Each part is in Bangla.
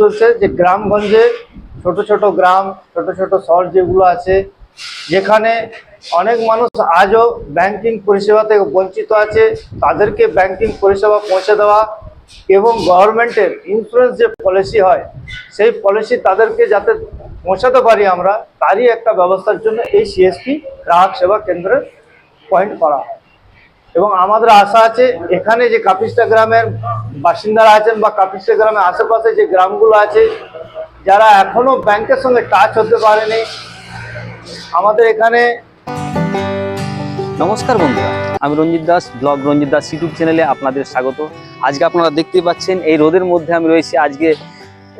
চলছে যে গ্রামগঞ্জে ছোট ছোট গ্রাম, ছোট ছোট শহর যেগুলো আছে, যেখানে অনেক মানুষ আজও ব্যাংকিং পরিষেবা থেকে বঞ্চিত আছে, তাদেরকে ব্যাংকিং পরিষেবা পৌঁছে দেওয়া এবং গভর্নমেন্টের ইন্স্যুরেন্স যে পলিসি হয়, সেই পলিসি তাদেরকে যাতে পৌঁছাতে পারি আমরা, তারই একটা ব্যবস্থার জন্য এই সিএসপি গ্রাহক সেবা কেন্দ্রের পয়েন্ট করা হয়। এবং আমাদের আশা আছে এখানে যে কাপিস্টা গ্রামের বাসিন্দারা আছেন বা কাপিস্টা গ্রামের আশেপাশে যে গ্রামগুলো আছে, যারা এখনও ব্যাংকের সঙ্গে টাচ হতে পারেনি, আমাদের এখানে নমস্কার বন্ধুরা, আমি রঞ্জিত দাস, ব্লগ রঞ্জিত দাস ইউটিউব চ্যানেলে আপনাদের স্বাগত। আজকে আপনারা দেখতেই পাচ্ছেন, এই রোদের মধ্যে আমি রয়েছি, আজকে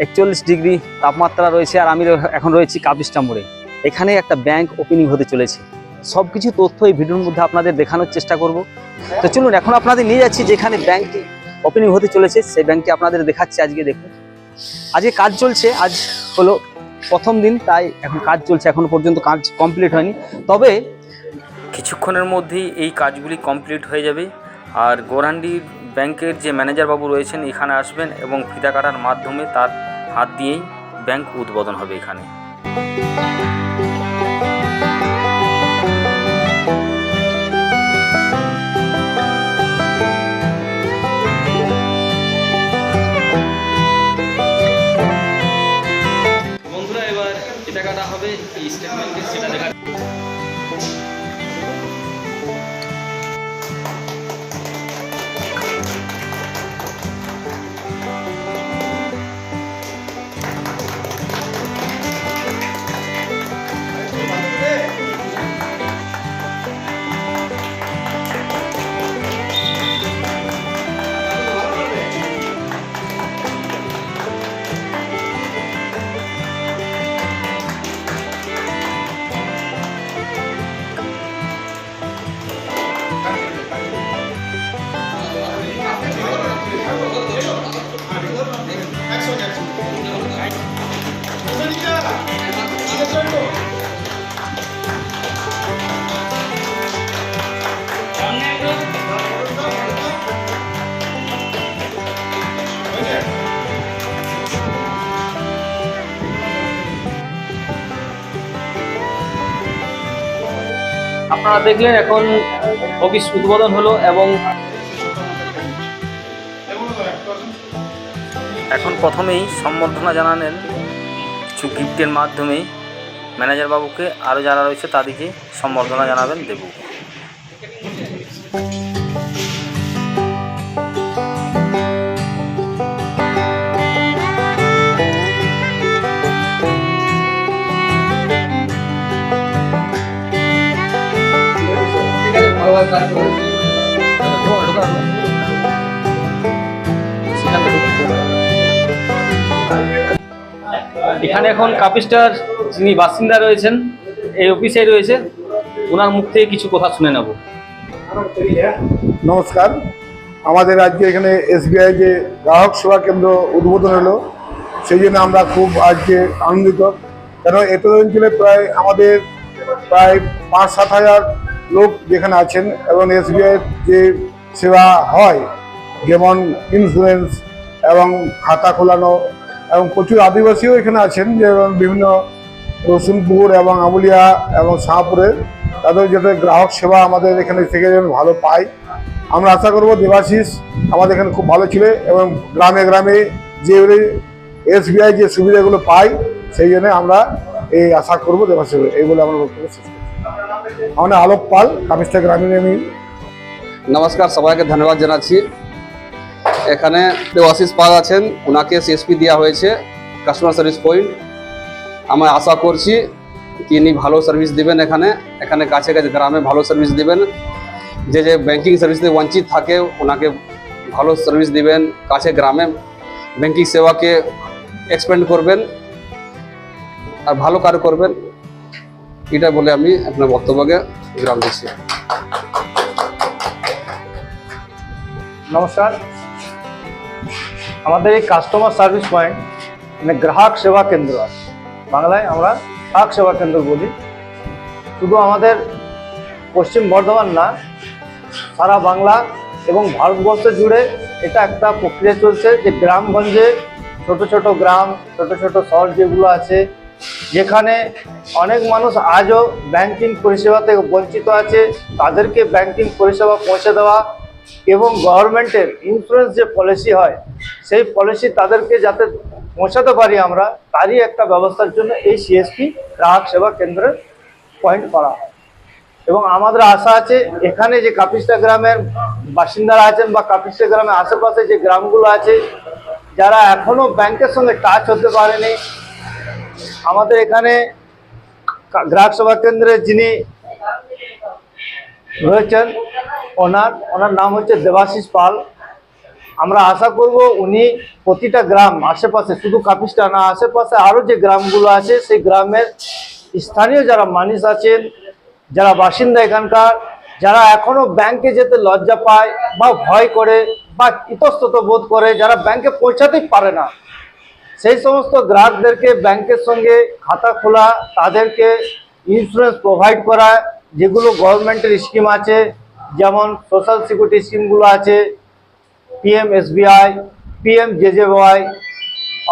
একচল্লিশ ডিগ্রি তাপমাত্রা রয়েছে, আর আমি এখন রয়েছি কাপিস্টা মোড়ে। এখানে একটা ব্যাংক ওপেনিং হতে চলেছে। সব কিছু তথ্য এই ভিডিওর মধ্যে আপনাদের দেখানোর চেষ্টা করব। তো চলুন, এখন আপনাদের নিয়ে যাচ্ছি যেখানে ব্যাংকটি ওপেনিং হতে চলেছে, সেই ব্যাংকটি আপনাদের দেখাচ্ছি আজকে দেখুন। আজকে কাজ চলছে, আজ হলো প্রথম দিন, তাই এখন কাজ চলছে, এখনও পর্যন্ত কাজ কমপ্লিট হয়নি। তবে কিছুক্ষণের মধ্যেই এই কাজগুলি কমপ্লিট হয়ে যাবে। আর গোরান্ডি ব্যাংকের যে ম্যানেজার বাবু রয়েছেন, এখানে আসবেন এবং ফিতা কাটার মাধ্যমে তার হাত দিয়েই ব্যাংক উদ্বোধন হবে এখানে। আপনারা দেখলেন এখন অফিস উদ্বোধন হলো এবং এখন প্রথমেই সম্বর্ধনা জানালেন কিছু গিফটের মাধ্যমে ম্যানেজার বাবুকে আরও যারা রয়েছে তাদেরকে সম্বর্ধনা জানাবেন দেবু এখানে এখন কাপিস্টার যিনি বাসিন্দা রয়েছেন, এই অফিসে রয়েছে। ওনার মুখ থেকে কিছু কথা শুনে নেব। নমস্কার। আমাদের আজকে এখানে এসবিআই যে গ্রাহক সেবা কেন্দ্র উদ্বোধন হলো, সেই জন্য আমরা খুব আজকে আনন্দিত। কেন এত অঞ্চলে প্রায় আমাদের প্রায় পাঁচ সাত হাজার লোক যেখানে আছেন এবং এসবিআই যে সেবা হয়, যেমন ইন্স্যুরেন্স এবং খাতা খোলানো এবং প্রচুর আদিবাসীও এখানে আছেন, যেমন বিভিন্ন রসুনপুর এবং আমুলিয়া এবং শাহপুরের তাদের যাতে গ্রাহক সেবা আমাদের এখানে থেকে যেন ভালো পায়। আমরা আশা করব দেবাশিস আমাদের এখানে খুব ভালো ছিল এবং গ্রামে গ্রামে যে এসবিআই যে সুবিধাগুলো পাই সেই জন্য আমরা এই আশা করব দেবাশিস এই বলে আমরা বক্তব্য শেষ আমার আলোক পাল কামিস্টা গ্রামীণ আমি নমস্কার, সবাইকে ধন্যবাদ জানাচ্ছি। এখানে দেওয়াশিস পাল আছেন ওনাকে সিএসপি দেওয়া হয়েছে কাস্টমার সার্ভিস পয়েন্ট আমরা আশা করছি তিনি ভালো সার্ভিস দিবেন এখানে। এখানে কাছে কাছে গ্রামে ভালো সার্ভিস দিবেন। যে যে ব্যাংকিং সার্ভিস থেকে বঞ্চিত থাকে ওনাকে ভালো সার্ভিস দিবেন। কাছে গ্রামে ব্যাংকিং সেবাকে এক্সপেন্ড করবেন। আর ভালো কাজ করবেন। এটা বলে আমি আপনার বক্তব্যকে বিরাম দিচ্ছি। নমস্কার। আমাদের এই কাস্টমার সার্ভিস পয়েন্ট মানে গ্রাহক সেবা কেন্দ্র আছে। বাংলায় আমরা গ্রাহক সেবা কেন্দ্র বলি। শুধু আমাদের পশ্চিম বর্ধমান না, সারা বাংলা এবং ভারতবর্ষ জুড়ে এটা একটা প্রক্রিয়া চলছে যে গ্রামগঞ্জে ছোট ছোট গ্রাম, ছোট ছোট শহর যেগুলো আছে যেখানে অনেক মানুষ আজও ব্যাংকিং পরিষেবা থেকে বঞ্চিত আছে। তাদেরকে ব্যাংকিং পরিষেবা পৌঁছে দেওয়া এবং গভর্নমেন্টের ইন্স্যুরেন্স যে পলিসি হয়, সেই পলিসি তাদেরকে যাতে পৌঁছাতে পারি আমরা, তারই একটা ব্যবস্থার জন্য এই সিএসপি গ্রাহক সেবা কেন্দ্রের পয়েন্ট করা হয়। এবং আমাদের আশা আছে, এখানে যে কাপিস্টা গ্রামের বাসিন্দারা আছেন বা কাপিস্টা গ্রামের আশেপাশে যে গ্রামগুলো আছে, যারা এখনও ব্যাংকের সঙ্গে টাচ হতে পারেনি আমাদের এখানে গ্রাহক সেবা কেন্দ্রে যিনি রয়েছেন, ওনার ওনার নাম হচ্ছে দেবাশিস পাল। আমরা আশা করব উনি প্রতিটা গ্রাম আশেপাশে, শুধু কাপিস্টা না, আশেপাশে আরও যে গ্রামগুলো আছে, সেই গ্রামের স্থানীয় যারা মানুষ আছেন, যারা বাসিন্দা এখানকার, যারা এখনও ব্যাংকে যেতে লজ্জা পায় বা ভয় করে বা ইতস্তত বোধ করে, যারা ব্যাংকে পৌঁছাতেই পারে না সেই সমস্ত গ্রাহকদেরকে ব্যাংকের সঙ্গে খাতা খোলা, তাদেরকে ইন্স্যুরেন্স প্রোভাইড করা, যেগুলো গভর্নমেন্টের স্কিম আছে, যেমন সোশ্যাল সিকিউরিটি স্কিমগুলো আছে PM SBI PM JJY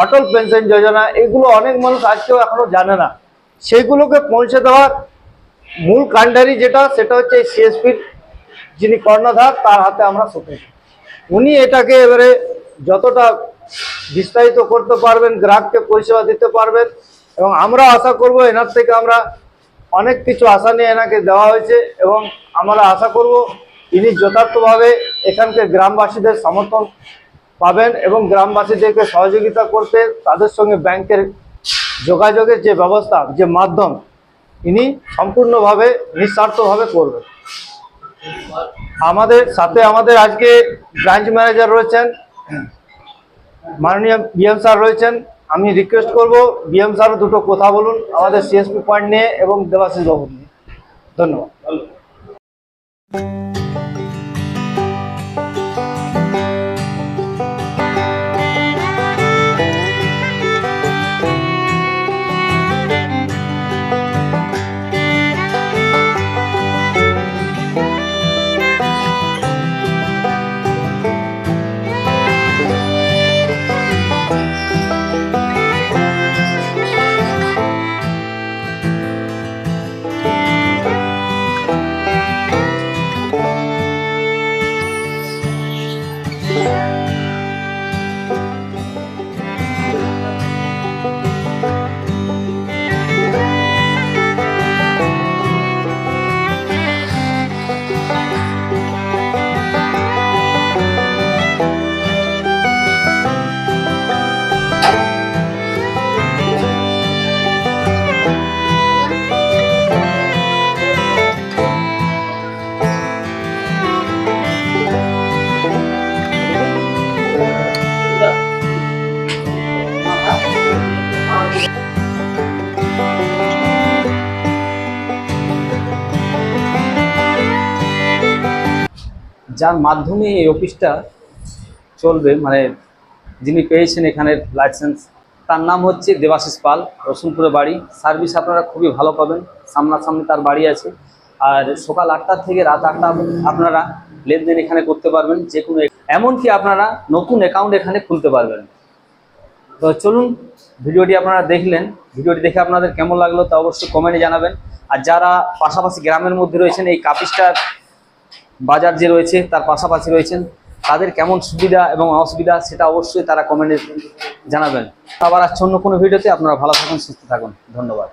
Atal pension Yojana, এগুলো অনেক মানুষ আজকেও এখনও জানে না। সেইগুলোকে পৌঁছে দেওয়ার মূল কাণ্ডারি যেটা, সেটা হচ্ছে সিএসপির যিনি কর্ণধার, তার হাতে আমরা সঁপে উনি এটাকে এবারে যতটা বিস্তারিত করতে পারবেন, গ্রাহককে পরিষেবা দিতে পারবেন এবং আমরা আশা করব এনার থেকে আমরা অনেক কিছু আশা নিয়ে এনাকে দেওয়া হয়েছে এবং আমরা আশা করব ইনি যথার্থভাবে এখানকার গ্রামবাসীদের সমর্থন পাবেন এবং গ্রামবাসীদেরকে সহযোগিতা করতে তাদের সঙ্গে ব্যাংকের যোগাযোগের যে ব্যবস্থা, যে মাধ্যম, ইনি সম্পূর্ণভাবে নিঃস্বার্থভাবে করবেন। আমাদের সাথে আমাদের আজকে ব্রাঞ্চ ম্যানেজার রয়েছেন। মাননীয় বিএম স্যার রয়েছেন, আমি রিকোয়েস্ট করব বিএম স্যার দুটো কথা বলুন, আমাদের সিএসপি পয়েন্ট নিয়ে এবং দেবাশিস বাবু নিয়ে। ধন্যবাদ। যার মাধ্যমে এই অফিসটা চলবে মানে যিনি পেয়েছেন এখানের লাইসেন্স তার নাম হচ্ছে দেবাশিস পাল রসুনপুরে বাড়ি। সার্ভিস আপনারা খুবই ভালো পাবেন, সামনাসামনি তার বাড়ি আছে। আর সকাল আটটা থেকে রাত আটটা আপনারা লেনদেন এখানে করতে পারবেন, যে কোনো এমনকি আপনারা নতুন অ্যাকাউন্ট এখানে খুলতে পারবেন। তো চলুন, ভিডিওটি আপনারা দেখলেন। ভিডিওটি দেখে আপনাদের কেমন লাগল তা অবশ্যই কমেন্টে জানাবেন। আর যারা পাশাপাশি গ্রামের মধ্যে রয়েছেন, এই কাপিস্টার বাজার যে রয়েছে, তার পাশাপাশি রয়েছেন, তাদের কেমন সুবিধা এবং অসুবিধা সেটা অবশ্যই তারা কমেন্টে জানাবেন। আবার আচ্ছন্ন কোনো ভিডিওতে আপনারা ভালো থাকুন, সুস্থ থাকুন। ধন্যবাদ।